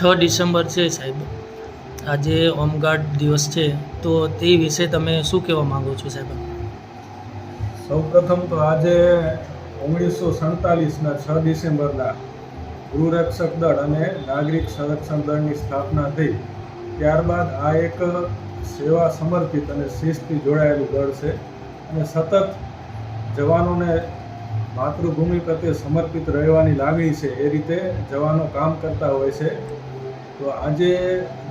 December છે સાહેબ. આજે હોમગાર્ડ દિવસ છે, તો તે વિશે તમે શું કહેવા માંગો છો સાહેબ? સૌપ્રથમ તો આજે ઓગણીસો સડતાલીસના છ ડિસેમ્બરના ગૃહરક્ષક દળ અને નાગરિક સંરક્ષણ દળની સ્થાપના થઈ. ત્યારબાદ આ એક સેવા સમર્પિત અને શિસ્તથી જોડાયેલું દળ છે અને સતત જવાનોને માતૃભૂમિ પ્રત્યે સમર્પિત રહેવાની લાગણી છે. એ રીતે જવાનો કામ કરતા હોય છે. તો આજે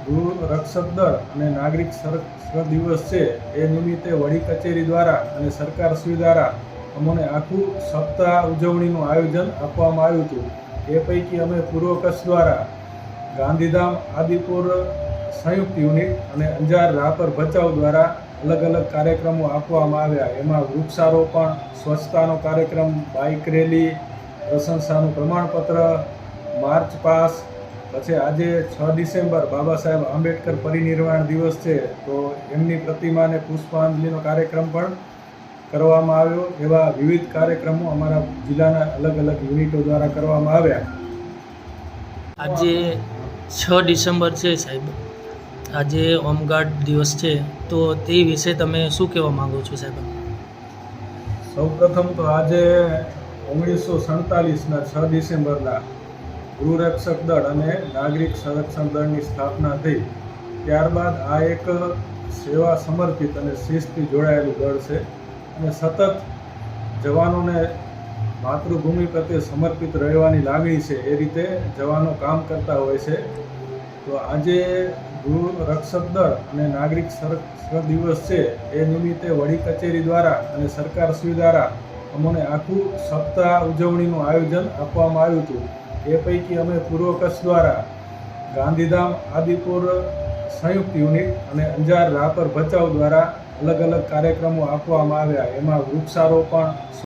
ગૃહ રક્ષક દળ અને નાગરિક સર દિવસ છે. એ નિમિત્તે વડી કચેરી દ્વારા અને સરકારશ્રી દ્વારા અમને આખું સપ્તાહ ઉજવણીનું આયોજન આપવામાં આવ્યું હતું. એ પૈકી અમે પૂર્વ કચ્છ દ્વારા ગાંધીધામ આદિપુર સંયુક્ત યુનિટ અને અંજાર રાપર ભચાઉ દ્વારા અલગ અલગ કાર્યક્રમો આપવામાં આવ્યા. એમાં વૃક્ષારોપણ, સ્વચ્છતાનો કાર્યક્રમ, બાઇક રેલી, પ્રશંસાનું પ્રમાણપત્ર, માર્ચ પાસ પછી આજે છ ડિસેમ્બર બાબા સાહેબ આંબેડકર પરિનિર્વાણ દિવસ છે તો એમની પ્રતિમાને પુષ્પાંજલિનો કાર્યક્રમ પણ કરવામાં આવ્યો. એવા વિવિધ કાર્યક્રમો અમારા જિલ્લાના અલગ અલગ યુનિટો દ્વારા કરવામાં આવ્યા. આજે છ ડિસેમ્બર છે સાહેબ. આજે હોમગાર્ડ દિવસ છે તો તે વિશે તમે શું કહેવા માંગો છો સાહેબ? સૌપ્રથમ તો આજે ઓગણીસો સડતાલીસના છ ડિસેમ્બરના ગૃહરક્ષક દળ અને નાગરિક સંરક્ષણ દળની સ્થાપના થઈ. ત્યારબાદ આ એક સેવા સમર્પિત અને શિસ્તથી જોડાયેલું દળ છે અને સતત જવાનોને માતૃભૂમિ પ્રત્યે સમર્પિત રહેવાની લાગણી છે. એ રીતે જવાનો કામ કરતા હોય છે. તો આજે ગૃહ રક્ષક દળ અને નાગરિક સંરક્ષણ દિવસ છે. એ નિમિત્તે વડી કચેરી દ્વારા અને સરકારશ્રી દ્વારા અમને આખું સપ્તાહ ઉજવણીનું આયોજન આપવામાં આવ્યું હતું. એ પૈકી અમે પૂર્વ કચ્છ દ્વારા ગાંધીધામ આદિપુર સંયુક્ત યુનિટ અને અંજાર રાપર ભચાઉ દ્વારા અલગ અલગ કાર્યક્રમો આપવામાં આવ્યા. એમાં વૃક્ષારોપણ